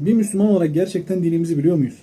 Bir Müslüman olarak gerçekten dinimizi biliyor muyuz?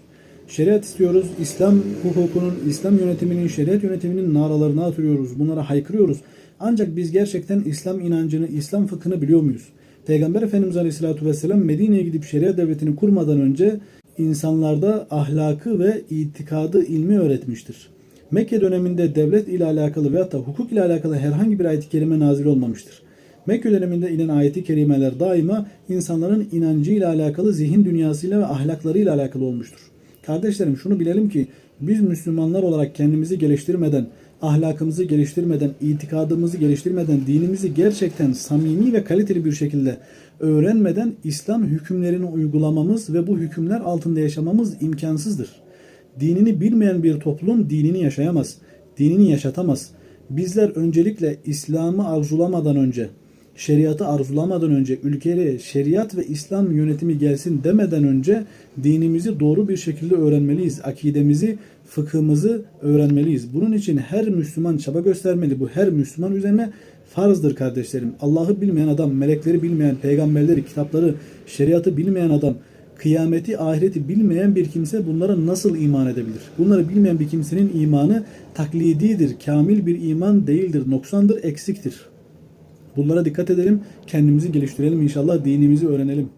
Şeriat istiyoruz, İslam hukukunun, İslam yönetiminin, şeriat yönetiminin naralarını atıyoruz, bunlara haykırıyoruz. Ancak biz gerçekten İslam inancını, İslam fıkhını biliyor muyuz? Peygamber Efendimiz Aleyhisselatü Vesselam Medine'ye gidip şeriat devletini kurmadan önce insanlarda ahlakı ve itikadı ilmi öğretmiştir. Mekke döneminde devlet ile alakalı veyahut da hukuk ile alakalı herhangi bir ayet-i kerime nazil olmamıştır. Mekke döneminde inen ayeti kerimeler daima insanların inancıyla alakalı, zihin dünyasıyla ve ahlaklarıyla alakalı olmuştur. Kardeşlerim şunu bilelim ki biz Müslümanlar olarak kendimizi geliştirmeden, ahlakımızı geliştirmeden, itikadımızı geliştirmeden, dinimizi gerçekten samimi ve kaliteli bir şekilde öğrenmeden İslam hükümlerini uygulamamız ve bu hükümler altında yaşamamız imkansızdır. Dinini bilmeyen bir toplum dinini yaşayamaz, dinini yaşatamaz. Bizler öncelikle İslam'ı arzulamadan önce, şeriatı arzulamadan önce, ülkeye şeriat ve İslam yönetimi gelsin demeden önce dinimizi doğru bir şekilde öğrenmeliyiz. Akidemizi, fıkhımızı öğrenmeliyiz. Bunun için her Müslüman çaba göstermeli. Bu her Müslüman üzerine farzdır kardeşlerim. Allah'ı bilmeyen adam, melekleri bilmeyen, peygamberleri, kitapları, şeriatı bilmeyen adam, kıyameti, ahireti bilmeyen bir kimse bunlara nasıl iman edebilir? Bunları bilmeyen bir kimsenin imanı taklididir, kamil bir iman değildir, noksandır, eksiktir. Bunlara dikkat edelim, kendimizi geliştirelim inşallah dinimizi öğrenelim.